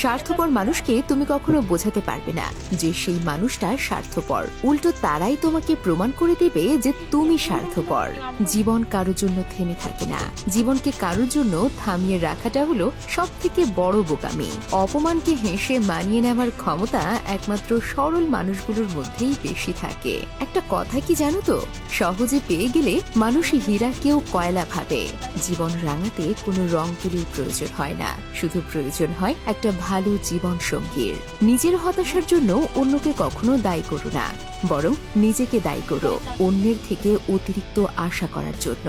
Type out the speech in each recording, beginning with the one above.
স্বার্থপর মানুষকে তুমি কখনো বোঝাতে পারবে না যে সেই মানুষটা স্বার্থপর। উল্টো তারাই তোমাকে প্রমাণ করে দেবে যে তুমি স্বার্থপর। জীবন কারোর জন্য থেমে থাকে না। জীবনকে কারোর জন্য থামিয়ে রাখাটা হলো সব থেকে বড় বোকামি। অপমানকে হেসে মানিয়ে নেওয়ার ক্ষমতা একমাত্র সরল মানুষগুলোর মধ্যেই বেশি থাকে। একটা কথা কি জানো তো? সহজে পেয়ে গেলে মানুষই হীরা কেউ কয়লা ভাবে। জীবন রাঙাতে কোনো রং তুলির প্রয়োজন হয় না। শুধু প্রয়োজন হয় একটা ভালো জীবন সঙ্গীর। নিজের হতাশার জন্য অন্যকে কখনো দায়ী করো না, বরং নিজেকে দায়ী করো অন্যের থেকে অতিরিক্ত আশা করার জন্য।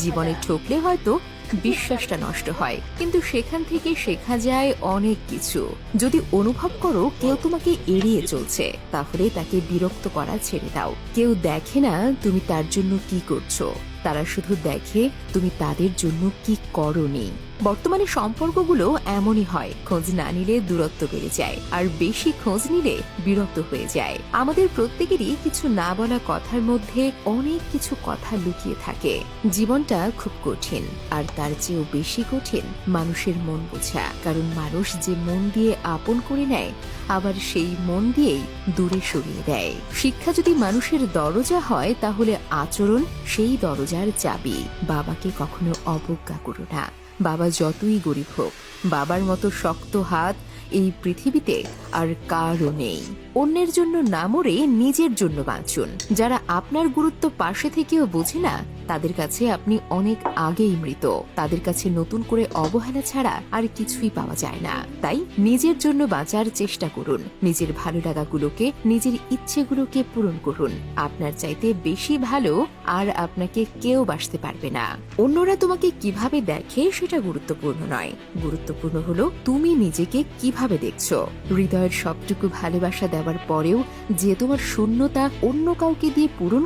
জীবনে ঠকলে হয়তো বিশ্বাসটা নষ্ট হয়, কিন্তু সেখান থেকে শেখা যায় অনেক কিছু। যদি অনুভব করো কেউ তোমাকে এড়িয়ে চলছে, তাহলে তাকে বিরক্ত করা ছেড়ে দাও। কেউ দেখে না তুমি তার জন্য কি করছ। তারা শুধু দেখে তুমি তাদের জন্য কি করনি। বর্তমানে সম্পর্কগুলো এমনই হয়, খোঁজ না নিলে দূরত্ব বেড়ে যায়, আর বেশি খোঁজ নিলে বিরক্ত হয়ে যায়। আমাদের প্রত্যেকেরই কিছু না বলা কথার মধ্যে অনেক কিছু কথা লুকিয়ে থাকে। জীবনটা খুব কঠিন, আর তার চেয়েও বেশি কঠিন মানুষের মন বোঝা। কারণ মানুষ যে মন দিয়ে আপন করে নেয়, আবার সেই মন দিয়েই দূরে সরিয়ে দেয়। শিক্ষা যদি মানুষের দরজা হয়, তাহলে আচরণ সেই দরজার চাবি। বাবাকে কখনো অবজ্ঞা করো না। বাবা যতই গরিব হোক বাবার মতো শক্ত হাত এই পৃথিবীতে আর কারও নেই। অন্যের জন্য না মরে নিজের জন্য বাঁচুন। যারা আপনার গুরুত্ব পাশে থেকেও বোঝে না, তাদের কাছে আপনি অনেক আগেই মৃত। তাদের কাছে নতুন করে অবহেলা ছাড়া আর কিছুই পাওয়া যায় না। তাই নিজের জন্য বাঁচার চেষ্টা করুন। নিজের ভালো লাগাগুলোকে, নিজের ইচ্ছেগুলোকে পূরণ করুন। আপনার চাইতে বেশি ভালো আর আপনাকে কেউ বাসতে পারবে না। অন্যরা তোমাকে কীভাবে দেখে সেটা গুরুত্বপূর্ণ নয়। গুরুত্বপূর্ণ হলো তুমি নিজেকে কীভাবে দেখছ? হৃদয়ের সবটুকু ভালোবাসা দেওয়ার পরেও যে তোমার শূন্যতা অন্য কাউকে দিয়ে পূরণ